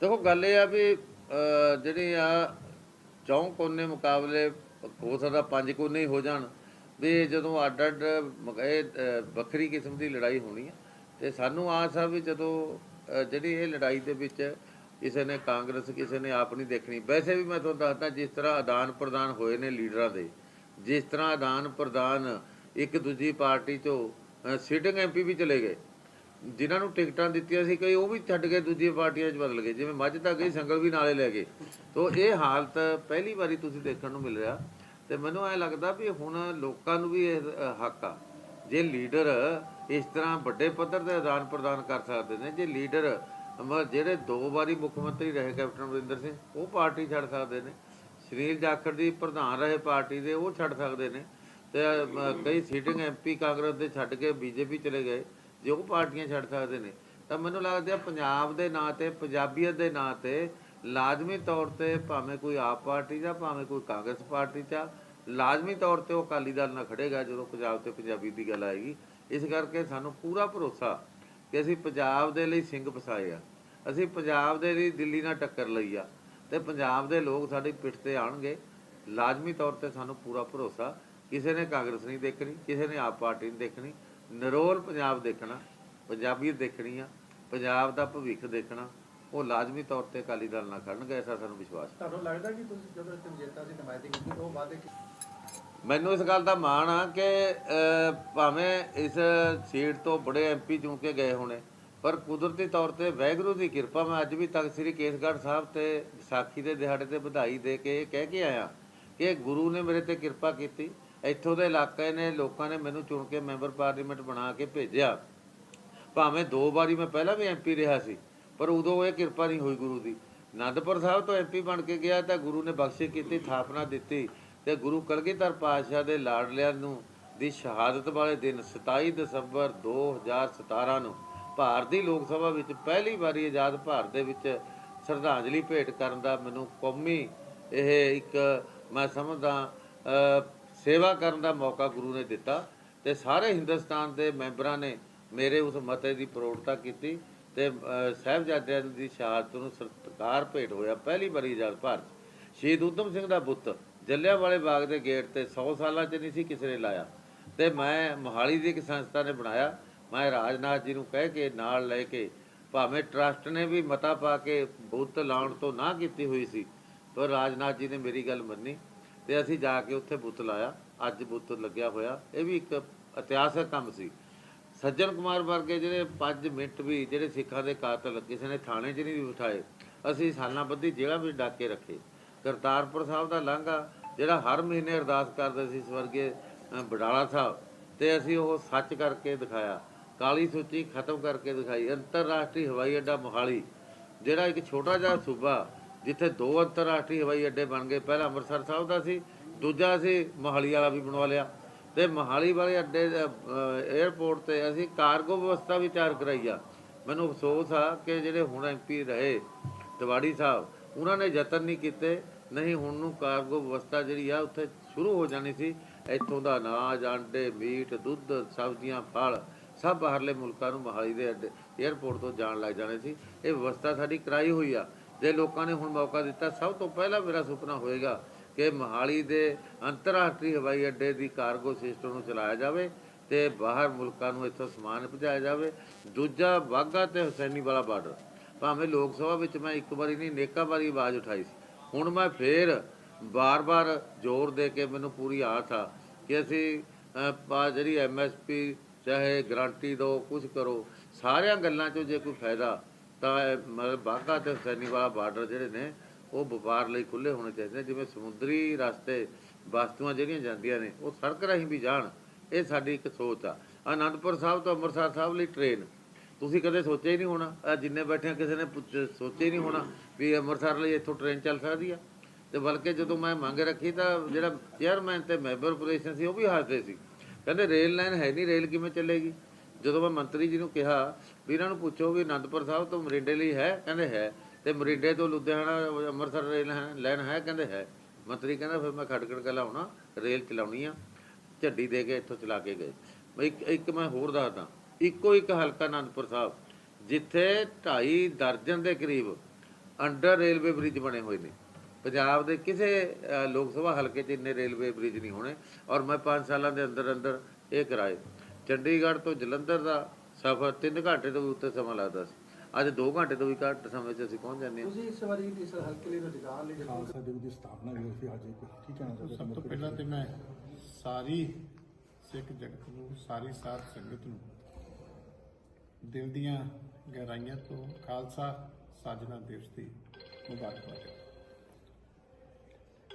ਦੇਖੋ ਗੱਲ ਇਹ ਆ ਵੀ ਅਹ, ਜਿਹੜੀ ਆ ਚੌਂ ਕੋਨੇ ਮੁਕਾਬਲੇ ਹੋ ਸਕਦਾ ਪੰਜ ਕੋਨੇ ਹੀ ਹੋ ਜਾਣ ਵੀ ਜਦੋਂ ਅੱਡ ਅੱਡ ਇਹ ਵੱਖਰੀ ਕਿਸਮ ਦੀ ਲੜਾਈ ਹੋਣੀ ਹੈ ਤੇ ਸਾਨੂੰ ਆਸ ਆ ਵੀ ਜਦੋਂ ਜਿਹੜੀ ਇਹ ਲੜਾਈ ਦੇ ਵਿੱਚ ਕਿਸੇ ਨੇ ਕਾਂਗਰਸ ਕਿਸੇ ਨੇ ਆਪ ਨਹੀਂ ਦੇਖਣੀ ਵੈਸੇ ਵੀ ਮੈਂ ਤੁਹਾਨੂੰ ਦੱਸਦਾ ਜਿਸ ਤਰ੍ਹਾਂ ਆਦਾਨ ਪ੍ਰਦਾਨ ਹੋਏ ਨੇ ਲੀਡਰਾਂ ਦੇ ਜਿਸ ਤਰ੍ਹਾਂ ਆਦਾਨ ਪ੍ਰਦਾਨ ਇੱਕ ਦੂਜੀ ਪਾਰਟੀ ਚੋਂ ਸੀਟਿੰਗ ਐਮਪੀ ਵੀ ਚਲੇ ਗਏ ਜਿਨ੍ਹਾਂ ਨੂੰ ਟਿਕਟਾਂ ਦਿੱਤੀਆਂ ਸੀ ਕਈ ਉਹ ਵੀ ਛੱਡ ਕੇ ਦੂਜੀ ਪਾਰਟੀਆਂ 'ਚ ਬਦਲ ਗਏ, ਜਿਵੇਂ ਮੱਝ ਤਾਂ ਗਈ, ਸੰਗਲ ਵੀ ਨਾਲੇ ਲੈ ਗਏ। ਤੋਂ ਇਹ ਹਾਲਤ ਪਹਿਲੀ ਵਾਰੀ ਤੁਸੀਂ ਦੇਖਣ ਨੂੰ ਮਿਲ ਰਿਹਾ ਤੇ ਮੈਨੂੰ ਐ ਲੱਗਦਾ ਵੀ ਹੁਣ ਲੋਕਾਂ ਨੂੰ ਵੀ ਇਹ ਹੱਕ ਆ। ਜੇ ਲੀਡਰ ਇਸ ਤਰ੍ਹਾਂ ਵੱਡੇ ਪੱਧਰ ਤੇ ਆਦਾਨ ਪ੍ਰਦਾਨ ਕਰ ਸਕਦੇ ਨੇ, ਜੇ ਲੀਡਰ ਮ- ਜਿਹੜੇ ਦੋ ਵਾਰੀ ਮੁੱਖ ਮੰਤਰੀ ਰਹੇ, ਕੈਪਟਨ ਅਮਰਿੰਦਰ ਸਿੰਘ, ਉਹ ਪਾਰਟੀ ਛੱਡ ਸਕਦੇ ਨੇ। ਸੁਨੀਲ ਜਾਖੜ ਦੀ ਪ੍ਰਧਾਨ ਰਹੇ ਪਾਰਟੀ ਦੇ, ਉਹ ਛੱਡ ਸਕਦੇ ਨੇ। ਤੇ ਕਈ ਸੀਟਿੰਗ ਐਮਪੀ ਕਾਂਗਰਸ ਦੇ ਛੱਡ ਕੇ ਬੀਜੇਪੀ ਚਲੇ ਗਏ। ਜੇ ਉਹ ਪਾਰਟੀਆਂ ਛੱਡ ਸਕਦੇ ਨੇ। ਤਾਂ ਮੈਨੂੰ ਲੱਗਦਾ ਪੰਜਾਬ ਦੇ ਨਾਂ ਤੇ, ਪੰਜਾਬੀਅਤ ਦੇ ਨਾਂ ਤੇ ਲਾਜ਼ਮੀ ਤੌਰ ਤੇ ਭਾਵੇਂ ਕੋਈ ਆਪ ਪਾਰਟੀ ਜਾਂ ਭਾਵੇਂ ਕੋਈ ਕਾਂਗਰਸ ਪਾਰਟੀ ਚ ਲਾਜ਼ਮੀ ਤੌਰ ਤੇ ਉਹ ਅਕਾਲੀ ਦਲ ਨਾਲ ਖੜੇਗਾ ਜਦੋਂ ਪੰਜਾਬ ਤੇ ਪੰਜਾਬੀ ਦੀ ਗੱਲ ਆਏਗੀ। ਇਸ ਕਰਕੇ ਸਾਨੂੰ ਪੂਰਾ ਭਰੋਸਾ ਕਿ ਅਸੀਂ ਪੰਜਾਬ ਦੇ ਲਈ ਸਿੰਘ ਫਸਾਏ ਆ। ਅਸੀਂ ਪੰਜਾਬ ਦੇ ਲਈ ਦਿੱਲੀ ਨਾਲ ਟੱਕਰ ਲਈ ਆ ਤੇ ਪੰਜਾਬ ਦੇ ਲੋਕ ਸਾਡੀ ਪਿੱਠ ਤੇ ਆਣਗੇ ਲਾਜ਼ਮੀ ਤੌਰ ਤੇ ਸਾਨੂੰ ਪੂਰਾ ਭਰੋਸਾ। ਕਿਸੇ ਨੇ ਕਾਂਗਰਸ ਨਹੀਂ ਦੇਖਣੀ, ਕਿਸੇ ਨੇ ਆਪ ਪਾਰਟੀ ਨਹੀਂ ਦੇਖਣੀ। ਨਰੋਲ ਪੰਜਾਬ ਦੇਖਣਾ ਪੰਜਾਬੀਅਤ ਦੇਖਣੀ ਆ ਪੰਜਾਬ ਦਾ ਭਵਿੱਖ ਦੇਖਣਾ ਉਹ ਲਾਜ਼ਮੀ ਤੌਰ ਤੇ ਅਕਾਲੀ ਦਲ ਨਾਲ ਖੜਨਗੇ ਐਸਾ ਸਾਨੂੰ ਵਿਸ਼ਵਾਸ। ਤੁਹਾਨੂੰ ਲੱਗਦਾ ਕਿ ਤੁਸੀਂ ਜਦੋਂ ਇੱਥੇ ਵਿਜੇਤਾ ਦੀ ਨੁਮਾਇੰਦਗੀ ਕੀਤੀ ਉਹ ਵਾਅਦੇ ਮੈਨੂੰ ਇਸ ਗੱਲ ਦਾ ਮਾਣ ਆ ਕਿ ਭਾਵੇਂ ਇਸ ਸੀਟ ਤੋਂ ਬੜੇ ਐਮਪੀ ਚੁਣ ਕੇ ਗਏ ਹੋਣੇ ਪਰ ਕੁਦਰਤੀ ਤੌਰ ਤੇ ਵੈਗਰੂ ਦੀ ਕਿਰਪਾ ਮੈਂ ਅੱਜ ਵੀ ਤਖਤ ਸ੍ਰੀ ਕੇਸਗੜ੍ਹ ਸਾਹਿਬ ਤੇ ਵਿਸਾਖੀ ਦੇ ਦਿਹਾੜੇ ਤੇ ਵਧਾਈ ਦੇ ਕੇ ਇਹ ਕਹਿ ਕੇ ਆਇਆ ਕਿ ਗੁਰੂ ਨੇ ਮੇਰੇ ਤੇ ਕਿਰਪਾ ਕੀਤੀ ਇੱਥੋਂ ਦੇ ਇਲਾਕੇ ਨੇ, ਲੋਕਾਂ ਨੇ ਮੈਨੂੰ ਚੁਣ ਕੇ ਮੈਂਬਰ ਪਾਰਲੀਮੈਂਟ ਬਣਾ ਕੇ ਭੇਜਿਆ। ਭਾਵੇਂ ਦੋ ਵਾਰੀ ਮੈਂ ਪਹਿਲਾਂ ਵੀ ਐਮਪੀ ਰਿਹਾ ਸੀ, ਪਰ ਉਦੋਂ ਇਹ ਕਿਰਪਾ ਨਹੀਂ ਹੋਈ ਗੁਰੂ ਦੀ। ਆਨੰਦਪੁਰ ਸਾਹਿਬ ਤੋਂ ਐਮਪੀ ਬਣ ਕੇ ਗਿਆ ਤਾਂ ਗੁਰੂ ਨੇ ਬਖਸ਼ਿਸ਼ ਕੀਤੀ, ਥਾਪਨਾ ਦਿੱਤੀ ਤੇ ਗੁਰੂ ਕਲਗੀਧਰ ਪਾਤਸ਼ਾਹ ਦੇ ਲਾਡਲਿਆਂ ਨੂੰ ਦੀ ਸ਼ਹਾਦਤ ਵਾਲੇ ਦਿਨ 27 ਦਸੰਬਰ 2017 ਨੂੰ ਭਾਰਤੀ ਲੋਕ ਸਭਾ ਵਿੱਚ ਪਹਿਲੀ ਵਾਰੀ ਆਜ਼ਾਦ ਭਾਰਤ ਦੇ ਵਿੱਚ ਸ਼ਰਧਾਂਜਲੀ ਭੇਟ ਕਰਨ ਦਾ ਮੈਨੂੰ ਕੌਮੀ ਇਹ ਇੱਕ ਮੈਂ ਸਮਝਦਾ ਸੇਵਾ ਕਰਨ ਦਾ ਮੌਕਾ ਗੁਰੂ ਨੇ ਦਿੱਤਾ ਤੇ ਸਾਰੇ ਹਿੰਦੁਸਤਾਨ ਦੇ ਮੈਂਬਰਾਂ ਨੇ ਮੇਰੇ ਉਸ ਮਤੇ ਦੀ ਪ੍ਰੋੜਤਾ ਕੀਤੀ ਤੇ ਅ, ਸਾਹਿਬਜ਼ਾਦਿਆਂ ਦੀ ਸ਼ਹਾਦਤ ਨੂੰ ਸਤਿਕਾਰ ਭੇਟ ਹੋਇਆ ਪਹਿਲੀ ਵਾਰੀ ਆਜ਼ਾਦ ਭਾਰਤ ਸ਼ਹੀਦ ਊਧਮ ਸਿੰਘ ਦਾ ਬੁੱਤ ਜੱਲਿਆਂਵਾਲੇ ਬਾਗ ਦੇ ਗੇਟ ਤੇ 100 ਸਾਲਾਂ 'ਚ ਨਹੀਂ ਸੀ ਕਿਸੇ ਨੇ ਲਾਇਆ ਤੇ ਮੈਂ ਮੋਹਾਲੀ ਦੀ ਇੱਕ ਸੰਸਥਾ ਨੇ ਬਣਾਇਆ। ਮੈਂ ਰਾਜਨਾਥ ਜੀ ਨੂੰ ਕਹਿ ਕੇ ਨਾਲ ਲੈ ਕੇ ਭਾਵੇਂ ਟਰਸਟ ਨੇ ਵੀ ਮਤਾ ਪਾ ਕੇ ਬੁੱਤ ਲਾਉਣ ਤੋਂ ਨਾ ਕੀਤੀ ਹੋਈ ਸੀ ਪਰ ਰਾਜਨਾਥ ਜੀ ਨੇ ਮੇਰੀ ਗੱਲ ਮੰਨੀ। ਤੇ ਅਸੀਂ ਜਾ ਕੇ ਉੱਥੇ ਬੁੱਤ ਲਾਇਆ ਅੱਜ ਬੁੱਤ ਲੱਗਿਆ ਹੋਇਆ। ਇਹ ਵੀ ਇੱਕ ਇਤਿਹਾਸਕ ਕੰਮ ਸੀ। ਸੱਜਣ ਕੁਮਾਰ ਵਰਗੇ ਜਿਹੜੇ 5 ਮਿੰਟ ਵੀ ਜਿਹੜੇ ਸਿੱਖਾਂ ਦੇ ਕਾਤਲ ਕਿਸੇ ਨੇ ਥਾਣੇ 'ਚ ਨਹੀਂ ਵੀ ਬਿਠਾਏ। ਅਸੀਂ ਸਾਲਾਂ ਬੱਧੀ ਜੇਲ੍ਹਾਂ ਵਿੱਚ ਡਾਕੇ ਰੱਖੇ। ਕਰਤਾਰਪੁਰ ਸਾਹਿਬ ਦਾ ਲਾਂਘਾ ਜਿਹੜਾ ਹਰ ਮਹੀਨੇ ਅਰਦਾਸ ਕਰਦੇ ਸੀ ਸਵਰਗੇ ਅ, ਬਡਾਲਾ ਸਾਹਿਬ ਤੇ ਅਸੀਂ ਉਹ ਸੱਚ ਕਰਕੇ ਦਿਖਾਇਆ। ਕਾਲੀ ਸੂਚੀ ਖਤਮ ਕਰਕੇ ਦਿਖਾਈ। ਅੰਤਰਰਾਸ਼ਟਰੀ ਹਵਾਈ ਅੱਡਾ ਮੋਹਾਲੀ ਜਿਹੜਾ ਇੱਕ ਛੋਟਾ ਜਿਹਾ ਸੂਬਾ ਜਿੱਥੇ ਦੋ ਅੰਤਰਰਾਸ਼ਟਰੀ ਹਵਾਈ ਅੱਡੇ ਬਣ ਗਏ ਪਹਿਲਾ ਅੰਮ੍ਰਿਤਸਰ ਸਾਹਿਬ ਦਾ ਸੀ ਦੂਜਾ ਅਸੀਂ ਮੋਹਾਲੀ ਵਾਲਾ ਵੀ ਬਣਵਾ ਲਿਆ। ਤੇ ਮੋਹਾਲੀ ਵਾਲੇ ਅੱਡੇ ਦੇ, 에ਅਰਪੋਰਟ ਤੇ ਅਸੀਂ ਕਾਰਗੋ ਵਿਵਸਥਾ ਵੀ ਤਿਆਰ ਕਰਾਈ ਆ। ਮੈਨੂੰ ਅਫਸੋਸ ਆ ਕਿ ਜਿਹੜੇ ਹੁਣ ਐਮਪੀ ਰਹੇ ਤਿਵਾੜੀ ਸਾਹਿਬ ਉਹਨਾਂ ਨੇ ਯਤਨ ਨਹੀਂ ਕੀਤੇ ਨਹੀਂ ਹੁਣ ਨੂੰ ਕਾਰਗੋ ਵਿਵਸਥਾ ਜਿਹੜੀ ਆ ਉੱਥੇ ਸ਼ੁਰੂ ਹੋ ਜਾਣੀ ਸੀ। ਇੱਥੋਂ ਦਾ ਅਨਾਜ ਆਂਡੇ ਮੀਟ ਦੁੱਧ ਸਬਜ਼ੀਆਂ ਫਲ ਸਭ ਬਾਹਰਲੇ ਮੁਲਕਾਂ ਨੂੰ ਮੋਹਾਲੀ ਦੇ ਅੱਡੇ 에ਅਰਪੋਰਟ ਤੋਂ ਜਾਣ ਲੱਗ ਜਾਣੇ ਸੀ। ਇਹ ਵਿਵਸਥਾ ਸਾਡੀ ਕਰਾਈ ਹੋਈ ਆ। ਜੇ ਲੋਕਾਂ ਨੇ ਹੁਣ ਮੌਕਾ ਦਿੱਤਾ ਸਭ ਤੋਂ ਪਹਿਲਾਂ ਮੇਰਾ ਸੁਪਨਾ ਹੋਏਗਾ ਕਿ ਮੋਹਾਲੀ ਦੇ ਅੰਤਰਰਾਸ਼ਟਰੀ ਹਵਾਈ ਅੱਡੇ ਦੀ ਕਾਰਗੋ ਸਿਸਟਮ ਨੂੰ ਚਲਾਇਆ ਜਾਵੇ ਤੇ ਬਾਹਰ ਮੁਲਕਾਂ ਨੂੰ ਇੱਥੋਂ ਸਮਾਨ ਪਹੁੰਚਾਇਆ ਜਾਵੇ। ਦੂਜਾ ਵਾਹਗਾ ਤੇ ਹੁਸੈਨੀ ਵਾਲਾ ਬਾਰਡਰ। ਭਾਵੇਂ ਲੋਕ ਸਭਾ ਵਿੱਚ ਮੈਂ ਇੱਕ ਵਾਰੀ ਨਹੀਂ ਨੇਕਾ ਵਾਰੀ ਆਵਾਜ਼ ਉਠਾਈ ਸੀ। ਹੁਣ ਮੈਂ ਫੇਰ ਬਾਰ-ਬਾਰ ਜ਼ੋਰ ਦੇ ਕੇ ਮੈਨੂੰ ਪੂਰੀ ਆਸ ਆ ਕਿ ਅਸੀਂ ਅਹ, ਪਾ ਜਿਹੜੀ ਐਮਐਸਪੀ ਚਾਹੇ ਗਰੰਟੀ ਦਿਓ ਕੁਝ ਕਰੋ ਸਾਰਿਆਂ ਗੱਲਾਂ 'ਚੋਂ ਜੇ ਕੋਈ ਫਾਇਦਾ ਤਾਂ ਮਤਲਬ ਬਾਘਾ ਤੇ ਹੁਸੈਨੀ ਬਾਰਡਰ ਜਿਹੜੇ ਨੇ, ਉਹ ਵਪਾਰ ਲਈ ਖੁੱਲੇ ਹੋਣੇ ਚਾਹੀਦੇ ਨੇ। ਜਿਵੇਂ ਸਮੁੰਦਰੀ ਰਸਤੇ ਵਸਤੂਆਂ ਜਿਹੜੀਆਂ ਜਾਂਦੀਆਂ ਨੇ, ਉਹ ਸੜਕ ਰਾਹੀਂ ਵੀ ਜਾਣ। ਇਹ ਸਾਡੀ ਇੱਕ ਸੋਚ ਆ। ਅਨੰਦਪੁਰ ਸਾਹਿਬ ਤੋਂ ਅੰਮ੍ਰਿਤਸਰ ਸਾਹਿਬ ਲਈ ਟ੍ਰੇਨ ਤੁਸੀਂ ਕਦੇ ਸੋਚਿਆ ਹੀ ਨਹੀਂ ਹੋਣਾ। ਜਿੰਨੇ ਬੈਠੇ ਕਿਸੇ ਨੇ ਪੁੱਛ- ਸੋਚਿਆ ਹੀ ਨਹੀਂ ਹੋਣਾ ਵੀ ਅੰਮ੍ਰਿਤਸਰ ਲਈ ਇੱਥੋਂ ਟ੍ਰੇਨ ਚੱਲ ਸਕਦੀ ਆ। ਤੇ ਬਲਕਿ ਜਦੋਂ ਮੈਂ ਮੰਗ ਰੱਖੀ ਤਾਂ ਜਿਹੜਾ ਚੇਅਰਮੈਨ ਤੇ ਮੈਂਬਰ ਆਪਰੇਸ਼ਨ ਸੀ, ਉਹ ਵੀ ਹੱਸਦੇ ਸੀ। ਕਹਿੰਦੇ ਰੇਲ ਲਾਈਨ ਹੈ ਨਹੀਂ ਰੇਲ ਕਿਵੇਂ ਚੱਲੇਗੀ? ਜਦੋਂ ਮੈਂ ਮੰਤਰੀ ਜੀ ਨੂੰ ਕਿਹਾ ਵੀ ਇਹਨਾਂ ਨੂੰ ਪੁੱਛੋ ਵੀ ਅਨੰਦਪੁਰ ਸਾਹਿਬ ਤੋਂ ਮਰਿੰਡੇ ਲਈ ਹੈ? ਕਹਿੰਦੇ ਹੈ। ਤੇ ਮਰਿੰਡੇ ਤੋਂ ਲੁਧਿਆਣਾ, ਅੰਮ੍ਰਿਤਸਰ ਰੇਲ ਹੈ ਲਾਈਨ ਹੈ? ਕਹਿੰਦੇ ਹੈ। ਮੰਤਰੀ ਕਹਿੰਦਾ, ਫਿਰ ਮੈਂ ਖਟਕੜ ਕਲਾ ਆਉਣਾ, ਰੇਲ ਚਲਾਉਣੀ ਆ। ਝੱਡੀ ਦੇ ਕੇ ਇੱਥੋਂ ਚਲਾ ਕੇ ਗਏ। ਇੱਕ ਇੱਕ ਮੈਂ ਹੋਰ ਦੱਸਦਾ। ਇੱਕੋ ਇੱਕ ਹਲਕਾ ਅਨੰਦਪੁਰ ਸਾਹਿਬ, ਜਿੱਥੇ 2.5 ਦਰਜਨ ਦੇ ਕਰੀਬ ਅੰਡਰ ਰੇਲਵੇ ਬ੍ਰਿਜ ਬਣੇ ਹੋਏ ਨੇ। ਪੰਜਾਬ ਦੇ ਕਿਸੇ ਲੋਕ ਸਭਾ ਹਲਕੇ 'ਚ ਇੰਨੇ ਰੇਲਵੇ ਬ੍ਰਿਜ ਨਹੀਂ ਹੋਣੇ। ਔਰ ਮੈਂ 5 ਸਾਲਾਂ ਦੇ ਅੰਦਰ ਅੰਦਰ ਇਹ ਕਰਾਏ। ਚੰਡੀਗੜ੍ਹ ਤੋਂ ਜਲੰਧਰ ਦਾ ਸਫ਼ਰ 3 ਘੰਟੇ ਤੋਂ ਵੀ ਉੱਤੇ ਸਮਾਂ ਲੱਗਦਾ ਸੀ। ਅੱਜ 2 ਘੰਟੇ ਤੋਂ ਵੀ ਘੱਟ ਸਮੇਂ 'ਚ ਅਸੀਂ ਪਹੁੰਚ ਜਾਂਦੇ ਹਾਂ। ਤੁਸੀਂ ਇਸ ਵਾਰੀ ਇਸ ਹਲਕੇ ਲਈ ਰੁਜ਼ਗਾਰ ਲਈ ਖਾਲਸਾ ਦਿਵਸ ਦੀ ਸਥਾਪਨਾ ਵੀ ਹੋਈ ਸੀ ਅੱਜ ਇੱਕ ਕੀ ਕਹਿਣਾ ਚਾਹੁੰਦੇ ਸਭ ਤੋਂ ਪਹਿਲਾਂ ਤੇ ਮੈਂ ਸਾਰੀ ਸਿੱਖ ਜਗਤ ਨੂੰ ਸਾਰੀ ਸਾਧ ਸੰਗਤ ਨੂੰ ਦਿਲ ਦੀਆਂ ਗਹਿਰਾਈਆਂ ਤੋਂ ਖਾਲਸਾ ਸਾਜਨਾ ਦਿਵਸ ਦੀ ਮੁਬਾਰਕਬਾਦ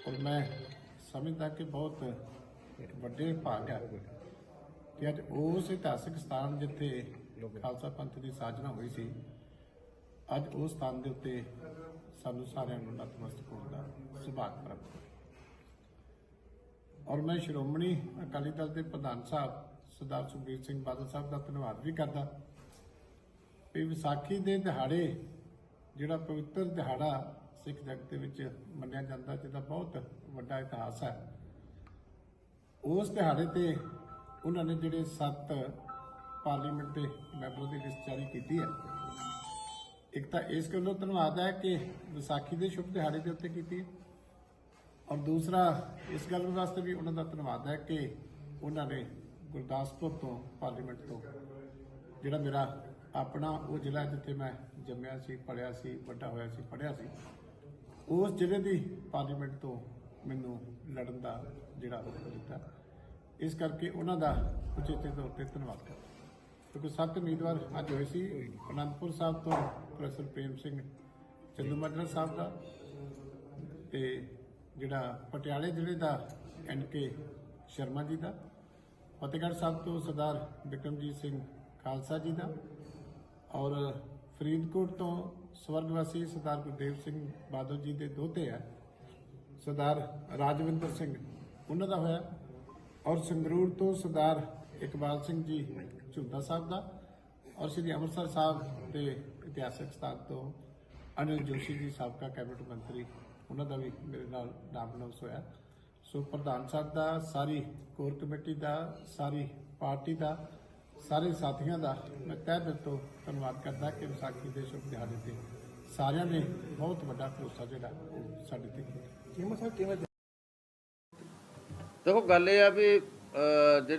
ਔਰ ਮੈਂ ਸਮਝਦਾ ਕਿ ਬਹੁਤ ਇੱਕ ਵੱਡੇ ਭਾਗ ਹੈ ਕਿ ਅੱਜ ਉਸ ਇਤਿਹਾਸਕ ਸਥਾਨ ਜਿੱਥੇ ਖਾਲਸਾ ਪੰਥ ਦੀ ਸਾਜਨਾ ਹੋਈ ਸੀ। ਅੱਜ ਉਸ ਸਥਾਨ ਦੇ ਉੱਤੇ ਸਾਨੂੰ ਸਾਰਿਆਂ ਨੂੰ ਨਤਮਸਤਕ ਹੋਣ ਦਾ ਸੁਭਾਗ ਪ੍ਰਾਪਤ ਹੋਇਆ। ਔਰ ਮੈਂ ਸ਼੍ਰੋਮਣੀ ਅਕਾਲੀ ਦਲ ਦੇ ਪ੍ਰਧਾਨ ਸਾਹਿਬ ਸਰਦਾਰ ਸੁਖਬੀਰ ਸਿੰਘ ਬਾਦਲ ਸਾਹਿਬ ਦਾ ਧੰਨਵਾਦ ਵੀ ਕਰਦਾ। ਵੀ ਵਿਸਾਖੀ ਦੇ ਦਿਹਾੜੇ, ਜਿਹੜਾ ਪਵਿੱਤਰ ਦਿਹਾੜਾ ਸਿੱਖ ਜਗਤ ਦੇ ਵਿੱਚ ਮੰਨਿਆ ਜਾਂਦਾ, ਜਿਹਦਾ ਬਹੁਤ ਵੱਡਾ ਇਤਿਹਾਸ ਹੈ, ਉਸ ਦਿਹਾੜੇ ਤੇ ਉਹਨਾਂ ਨੇ ਜਿਹੜੇ ਸੱਤ ਪਾਰਲੀਮੈਂਟ ਦੇ ਮੈਂਬਰਾਂ ਦੀ ਲਿਸਟ ਜਾਰੀ ਕੀਤੀ ਹੈ। ਇੱਕ ਤਾਂ ਇਸ ਗੱਲੋਂ ਧੰਨਵਾਦ ਹੈ ਕਿ ਵਿਸਾਖੀ ਦੇ ਸ਼ੁਭ ਦਿਹਾੜੇ ਦੇ ਉੱਤੇ ਕੀਤੀ ਹੈ। ਔਰ ਦੂਸਰਾ, ਇਸ ਗੱਲ ਵਾਸਤੇ ਵੀ ਉਹਨਾਂ ਦਾ ਧੰਨਵਾਦ ਹੈ ਕਿ ਉਹਨਾਂ ਨੇ ਗੁਰਦਾਸਪੁਰ ਤੋਂ ਪਾਰਲੀਮੈਂਟ ਤੋਂ ਜਿਹੜਾ ਮੇਰਾ ਆਪਣਾ ਉਹ ਜ਼ਿਲ੍ਹਾ ਜਿੱਥੇ ਮੈਂ ਜੰਮਿਆ ਸੀ ਪੜਿਆ ਸੀ, ਵੱਡਾ ਹੋਇਆ ਸੀ ਪੜਿਆ ਸੀ, ਉਸ ਜ਼ਿਲ੍ਹੇ ਦੀ ਪਾਰਲੀਮੈਂਟ ਤੋਂ ਮੈਨੂੰ ਲੜਨ ਦਾ ਜਿਹੜਾ ਹੁਕਮ ਦਿੱਤਾ। ਇਸ ਕਰਕੇ ਉਹਨਾਂ ਦਾ ਉਚੇਤੇ ਤੌਰ ਤੇ ਧੰਨਵਾਦ ਕਰਦਾ ਕਿਉਂਕਿ ਸੱਤ ਉਮੀਦਵਾਰ ਅੱਜ ਹੋਏ ਸੀ ਅਨੰਦਪੁਰ ਸਾਹਿਬ ਤੋਂ ਪ੍ਰੋਫੈਸਰ ਪ੍ਰੇਮ ਸਿੰਘ ਚੰਦੂਮਾਜਰਾ ਸਾਹਿਬ ਦਾ ਤੇ ਜਿਹੜਾ ਪਟਿਆਲੇ ਜ਼ਿਲ੍ਹੇ ਦਾ ਐਨ ਕੇ ਸ਼ਰਮਾ ਜੀ ਦਾ, ਫਤਿਹਗੜ੍ਹ ਸਾਹਿਬ ਤੋਂ ਸਰਦਾਰ ਬਿਕਰਮਜੀਤ ਸਿੰਘ ਖਾਲਸਾ ਜੀ ਦਾ ਔਰ ਫਰੀਦਕੋਟ ਤੋਂ ਸਵਰਗਵਾਸੀ ਸਰਦਾਰ ਗੁਰਦੇਵ ਸਿੰਘ ਬਾਦਲ ਜੀ ਦੇ ਦੋਤੇ ਆ, ਸਰਦਾਰ ਰਾਜਵਿੰਦਰ ਸਿੰਘ, ਉਹਨਾਂ ਦਾ ਹੋਇਆ ਔਰ ਸੰਗਰੂਰ ਤੋਂ ਸਰਦਾਰ ਇਕਬਾਲ ਸਿੰਘ ਜੀ ਝੁੰਦਾ ਸਾਹਿਬ ਦਾ ਔਰ ਸ੍ਰੀ ਅੰਮ੍ਰਿਤਸਰ ਸਾਹਿਬ ਦੇ ਇਤਿਹਾਸਕ ਸਥਾਨ ਤੋਂ ਅਨਿਲ ਜੋਸ਼ੀ ਜੀ ਸਾਬਕਾ ਕੈਬਨਿਟ ਮੰਤਰੀ ਉਹਨਾਂ ਦਾ ਵੀ ਮੇਰੇ ਨਾਲ ਨਾਮ ਅਨਾਉਂਸ ਹੋਇਆ। ਸੋ ਪ੍ਰਧਾਨ ਸਾਹਿਬ ਦਾ ਸਾਰੀ ਕੋਰ ਕਮੇਟੀ ਦਾ ਸਾਰੀ ਪਾਰਟੀ ਦਾ ਸਾਰੇ ਸਾਥੀਆਂ ਦਾ ਮੈਂ ਤਹਿ ਦਿਲ ਤੋਂ ਧੰਨਵਾਦ ਕਰਦਾ ਕਿ ਵਿਸਾਖੀ ਦੇ ਸ਼ੁਭ ਦਿਹਾੜੇ ਤੇ ਸਾਰਿਆਂ ਨੇ ਬਹੁਤ ਵੱਡਾ ਭਰੋਸਾ ਜਿਹੜਾ ਉਹ ਸਾਡੇ ਤੇ ਕੀਤਾ। ਕੀਮਤ ਸਾਹਿਬ ਕਿਵੇਂ ਦੇਖੋ ਗੱਲ ਇਹ ਆ ਵੀ ਜਿਹੜੀ